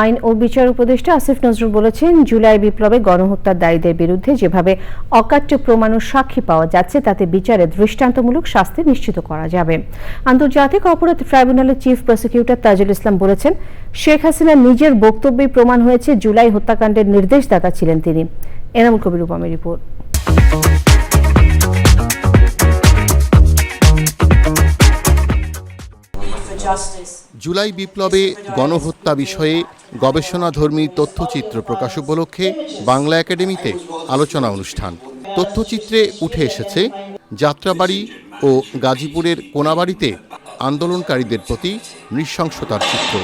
আইন ও বিচার উপদেষ্টা আসিফ নজরুল বলেছেন, জুলাই বিপ্লবে গণহত্যার দায়ীদের বিরুদ্ধে যেভাবে অকাট্য প্রমাণ ও সাক্ষী পাওয়া যাচ্ছে, তাতে বিচারে দৃষ্টান্তমূলক শাস্তি নিশ্চিত করা যাবে আন্তর্জাতিক অপরাধ ট্রাইব্যুনালের চিফ প্রসিকিউটর তাজুল ইসলাম বলেছেন, শেখ হাসিনা নিজের বক্তব্যে প্রমাণ হয়েছে, জুলাই হত্যাকাণ্ডের নির্দেশদাতা ছিলেন তিনি এনামুল কবির উপমের রিপোর্ট justice. জুলাই বিপ্লবে গণহত্যা বিষয়ে গবেষণাধর্মী তথ্যচিত্র প্রকাশ উপলক্ষে বাংলা একাডেমিতে আলোচনা অনুষ্ঠান। তথ্যচিত্রে উঠে এসেছে যাত্রাবাড়ি ও গাজীপুরের কোনাবাড়িতে আন্দোলনকারীদের প্রতি নৃশংসতার চিত্র।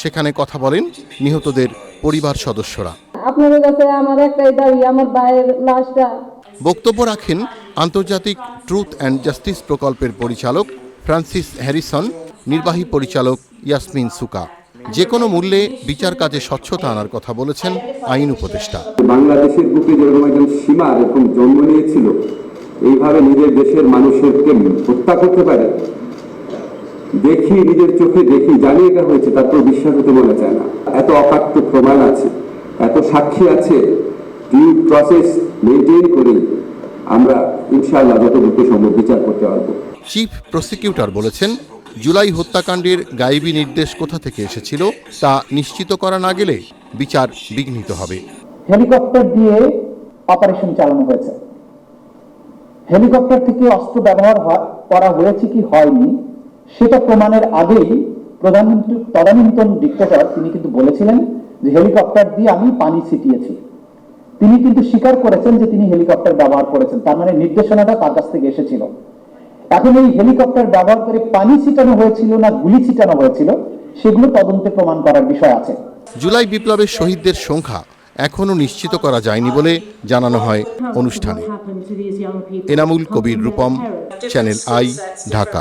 সেখানে কথা বলেন নিহতদের পরিবার সদস্যরা। আপনাদের কাছে আমার একটাই দাবি আমার ভাইয়ের লাশটা। বক্তব্য রাখেন আন্তর্জাতিক ট্রুথ অ্যান্ড জাস্টিস প্রকল্পের পরিচালক ফ্রান্সিস হ্যারিসন। নির্বাহী পরিচালক ইয়াসমিন সুকা। যে কোনো মূল্যে বিচার কাজে স্বচ্ছতা আনার কথা বলেছেন আইন উপদেষ্টা। বাংলাদেশের বুকে যেরকম একজন সীমা এরকম জন্ম নিয়েছিল এইভাবে নিজের দেশের মানুষকে হত্যা করতে পারে। দেখি নিজের চোখে দেখি জানি এটা হয়েছে তারপর বিশ্বাস হতে মনে চায় না। এত অকাট্য প্রমাণ আছে এত সাক্ষী আছে ডিউ প্রসেস মেনটেন করে আমরা ইনশাআল্লাহ যতটুকু সম্ভব বিচার করতে পারব। চিফ প্রসিকিউটর বলেছেন জুলাই হত্যাকাণ্ডের গায়েবী নির্দেশ কোথা থেকে এসেছিল তা নিশ্চিত করা না গেলে বিচার বিঘ্নিত হবে। হেলিকপ্টার দিয়ে অপারেশন চালানো হয়েছে। হেলিকপ্টার থেকে অস্ত্র ব্যবহার করা হয়েছে কি হয়নি, সেটা প্রমাণের আগেই প্রধানমন্ত্রী, তদানীন্তন ডিক্টেটর তিনি কিন্তু বলেছিলেন যে হেলিকপ্টার দিয়ে আমি পানি ছিটিয়েছি। তিনি কিন্তু স্বীকার করেছেন যে তিনি হেলিকপ্টার ব্যবহার করেছেন, তার মানে নির্দেশনাটা তার কাছ থেকে এসেছিল। এখন এই হেলিকপ্টার ব্যবহার করে পানি ছিটানো হয়েছিল না গুলি ছিটানো হয়েছিল, সেগুলো তদন্তে প্রমাণ করার বিষয় আছে। জুলাই বিপ্লবের শহীদদের সংখ্যা এখনও নিশ্চিত করা যায়নি বলে জানানো হয় অনুষ্ঠানে। Enamul Kabir Rupam, channel I, Dhaka.